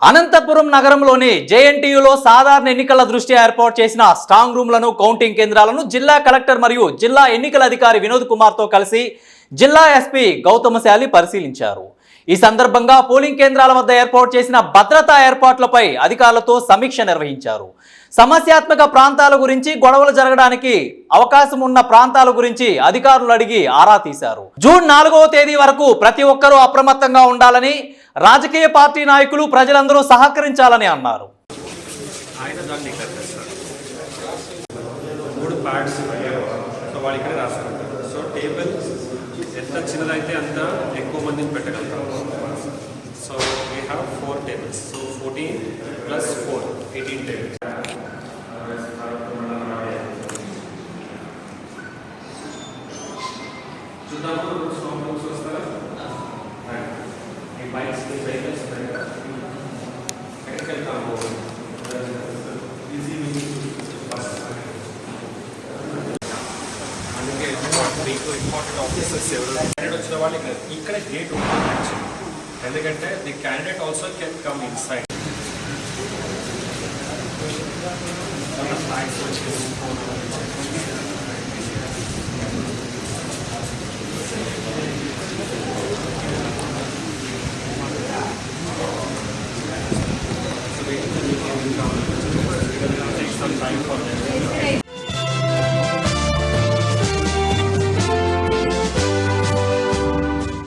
అనంతపురం నగరంలోని జేఎన్టీయులో సాధారణ ఎన్నికల దృష్ట్యా ఏర్పాటు చేసిన స్ట్రాంగ్ రూమ్లను కౌంటింగ్ కేంద్రాలను జిల్లా కలెక్టర్ మరియు జిల్లా ఎన్నికల అధికారి వినోద్ కుమార్తో కలిసి జిల్లా ఎస్పీ గౌతమశాలి పరిశీలించారు. ఈ సందర్భంగా పోలింగ్ కేంద్రాల వద్ద ఏర్పాటు చేసిన భద్రతా ఏర్పాట్లపై అధికారులతో సమీక్ష నిర్వహించారు. సమస్యాత్మక ప్రాంతాల గురించి గొడవలు జరగడానికి అవకాశం ఉన్న ప్రాంతాల గురించి అధికారులు అడిగి ఆరా తీశారు. జూన్ నాలుగవ తేదీ వరకు ప్రతి ఒక్కరూ అప్రమత్తంగా ఉండాలని రాజకీయ పార్టీ నాయకులు ప్రజలందరూ సహకరించాలని అన్నారు. ఆయన దాన్ని మూడు ప్యాడ్స్ సో వాళ్ళు ఇక్కడే రాస్తారు సో టేబుల్ ఎంత చిన్నదైతే అంత ఎక్కువ మందిని పెట్టగలుగుతాం. So we have four tables so fourteen plus four eighteen tables చూద్దాము. స్టాక్ వస్తారా ఈ బైక్స్ ఈ వెహికల్స్ ఉన్నాయి కదా ఎక్కడికి వెళ్తాము ఈజీ అందుకే మీకు ఇంపార్టెంట్ ఆఫీసర్స్ ఎవరు క్యాండిడేట్ వచ్చిన వాళ్ళు ఇక్కడ ఇక్కడ గేట్ ఉంటుంది actually. ఎందుకంటే the candidate also can come inside flags వచ్చి hay